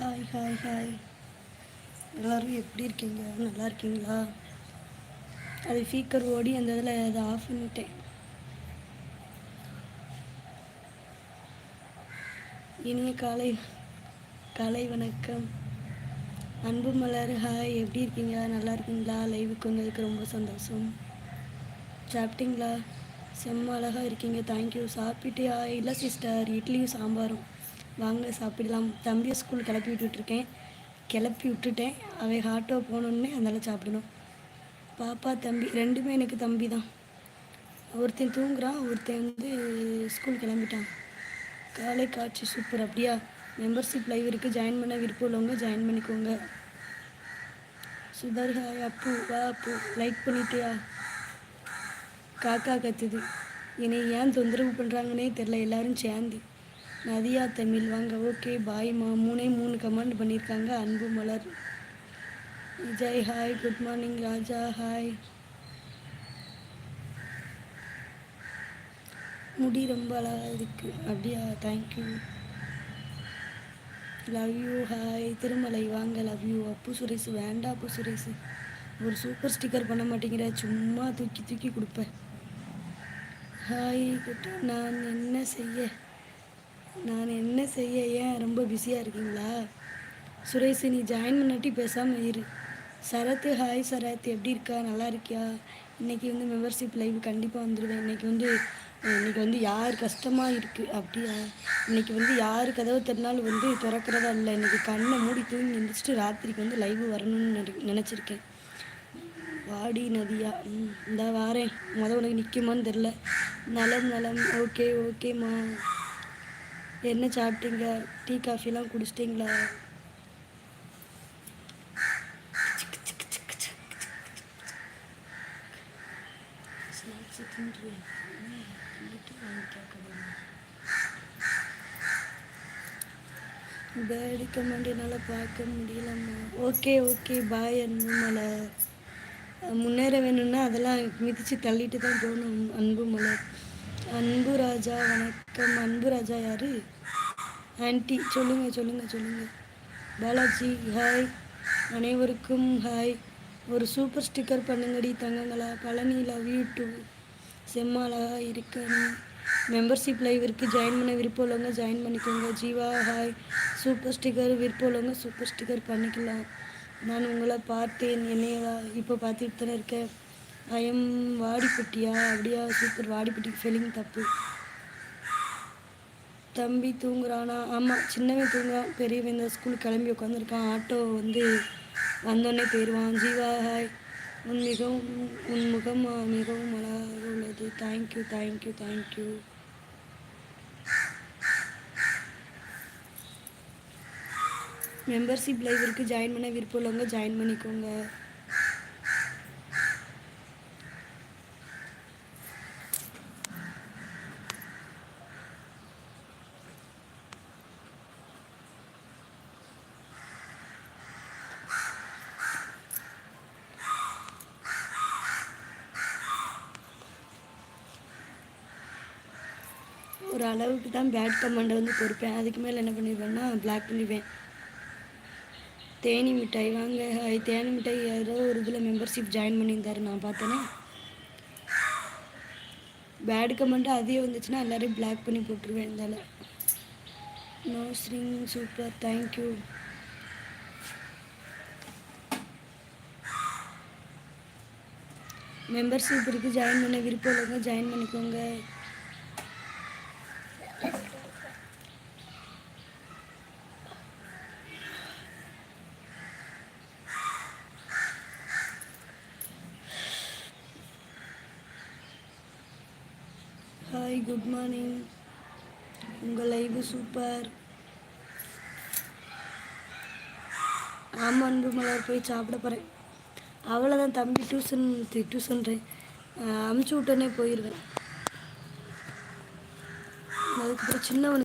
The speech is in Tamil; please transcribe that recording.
ஹாய் ஹாய் ஹாய் எல்லோரும் எப்படி இருக்கீங்க? நல்லா இருக்கீங்களா? அது ஸ்பீக்கர் ஓடி அந்த இதில் அதை ஆஃப் பண்ணிட்டேன். இனிய காலை காலை வணக்கம். அன்பு மலர் ஹாய் எப்படி இருக்கீங்க? நல்லா இருக்கீங்களா? லைவுக்கு வந்ததுக்கு ரொம்ப சந்தோஷம். சாப்பிட்டீங்களா? செம்ம அழகாக இருக்கீங்க. தேங்க்யூ சாப்பிட்டியா? இல்லை சிஸ்டர் இட்லியும் சாம்பாரும். வாங்க சாப்பிடலாம் தம்பியை ஸ்கூல் கிளப்பி விட்டுட்ருக்கேன். கிளப்பி விட்டுட்டேன். அவன் ஆட்டோ போனோடனே அதனால் சாப்பிடணும். பாப்பா தம்பி ரெண்டுமே எனக்கு தம்பி தான். ஒருத்தன் தூங்குறான் ஒருத்தன் வந்து ஸ்கூல் கிளம்பிட்டான். காலை காட்சி சூப்பர் அப்படியா? மெம்பர்ஷிப் லைவ் இருக்குது ஜாயின் பண்ண விருப்பம் உள்ளவங்க ஜாயின் பண்ணிக்கோங்க. சுதர் ஹாய் அப்பு வா அப்பு லைக் பண்ணிட்டியா? காக்கா கத்துது. என்னை ஏன் தொந்தரவு பண்ணுறாங்கன்னே தெரில எல்லோரும் சேர்ந்து. நதியா தமிழ் வாங்க. ஓகே பாய்மா மூணே மூணு கமெண்ட் பண்ணியிருக்காங்க Anbu Malar. Vijay hi good morning Raja hi முடி ரொம்ப அழகாக இருக்குது அப்படியா? Thank you love you hi Tirumalai வாங்க லவ் யூ அப்பு சுரேஷ் வேண்டா அப்பு சுரேஷ். ஒரு சூப்பர் ஸ்டிக்கர் பண்ண மாட்டேங்கிற. சும்மா தூக்கி தூக்கி கொடுப்பேன். ஹாய் குட் நான் என்ன செய்ய? நான் என்ன செய்ய ஏன் ரொம்ப பிஸியாக இருக்கீங்களா? சுரேஷ் நீ ஜாயின் பண்ணாட்டி பேசாமல் இரு. சரத் ஹாய் சரத் எப்படி இருக்கா? நல்லா இருக்கியா? இன்றைக்கி வந்து மெம்பர்ஷிப் லைவ் கண்டிப்பாக வந்துடுவேன் இன்றைக்கி வந்து இன்றைக்கி வந்து யார் கஷ்டமாக இருக்குது அப்படியா? இன்றைக்கி வந்து யார் கதவு தட்டினாலும் வந்து திறக்கிறதா இல்லை. இன்றைக்கி கண்ணை மூடி தூங்கி எழுந்திரிச்சிட்டு ராத்திரிக்கு வந்து லைவ் வரணும்னு நினச்சிருக்கேன். வாடி நதியா. இந்த வாரேன். மொதல் உனக்கு நிற்குமான்னு தெரில நலம் நலம். ஓகே ஓகேம்மா என்ன சாப்பிட்டீங்க? டீ காஃபிலாம் குடிச்சிட்டிங்களா? பேடி கமெண்ட் என்னால் பார்க்க முடியலம்மா. ஓகே ஓகே பாய் அன்பு மலர் முன்னேற வேணும்னா அதெல்லாம் மிதித்து தள்ளிட்டு தான் போகணும் அன்பு மலர் அன்பு ராஜா வணக்கம். அன்பு ராஜா யாரு? ஆன்ட்டி சொல்லுங்கள் சொல்லுங்கள் சொல்லுங்கள் பாலாஜி ஹாய் அனைவருக்கும் ஹாய் ஒரு சூப்பர் ஸ்டிக்கர் பண்ணுங்கடி தங்கங்களா. பழனி லவ் யூ டூ செம்மாலா இருக்க மெம்பர்ஷிப் லைவிற்கு ஜாயின் பண்ண விருப்பம் உள்ளவங்க ஜாயின் பண்ணிக்கோங்க. ஜீவா ஹாய் சூப்பர் ஸ்டிக்கர் விருப்பம் உள்ளவங்க சூப்பர் ஸ்டிக்கர் பண்ணிக்கலாம். நான் உங்களை பார்த்தேன் என்னையா இப்போ பார்த்துட்டு தானே இருக்கேன். ஐயம் வாடிப்பட்டியா? அப்படியா? சூப்பர் வாடிப்பட்டி ஃபெலிங் தப்பு. தம்பி தூங்குறானா? ஆமாம் சின்னவன் தூங்குறான். பெரியவன் இந்த ஸ்கூல் கிளம்பி உட்காந்துருக்கான் ஆட்டோ வந்து வந்தோடனே போயிடுவான் ஜீவா ஹாய் உன் மிகவும் உன் முகம் மிகவும் அழகாக உள்ளது. Thank you thank you thank you membership live join பண்ண விருப்பம் உள்ளவங்க ஜாயின் பண்ணிக்கோங்க. ஒரு அளவுக்கு தான் பேட் கமாண்டை வந்து பொறுப்பேன். அதுக்கு மேலே என்ன பண்ணிடுவேன்னா பிளாக் பண்ணிடுவேன் தேனி மிட்டாய் வாங்க. தேனி மிட்டாய் ஏதோ ஒரு இதில் மெம்பர்ஷிப் ஜாயின் பண்ணியிருந்தாரு நான் பார்த்தேனே. பேட் கமெண்ட்டு அதே வந்துச்சுன்னா எல்லோரையும் பிளாக் பண்ணி போட்டுருவேன் இருந்தால நோ ஸ்ரிங் சூப்பர் தேங்க்யூ மெம்பர்ஷிப் இருக்குது ஜாயின் பண்ண விருப்பம் இல்லைங்க ஜாயின் பண்ணிக்கோங்க. ஹாய் குட் மார்னிங் உங்கள் லைவு சூப்பர் ஆமாம் அன்பு மலர் போய் சாப்பிட போகிறேன் அவ்வளோதான் தம்பி டியூஷன் டியூஷன்றேன் அமுச்சு விட்டோன்னே போயிடுவேன் அதுக்கப்புறம் சின்னவனுக்கு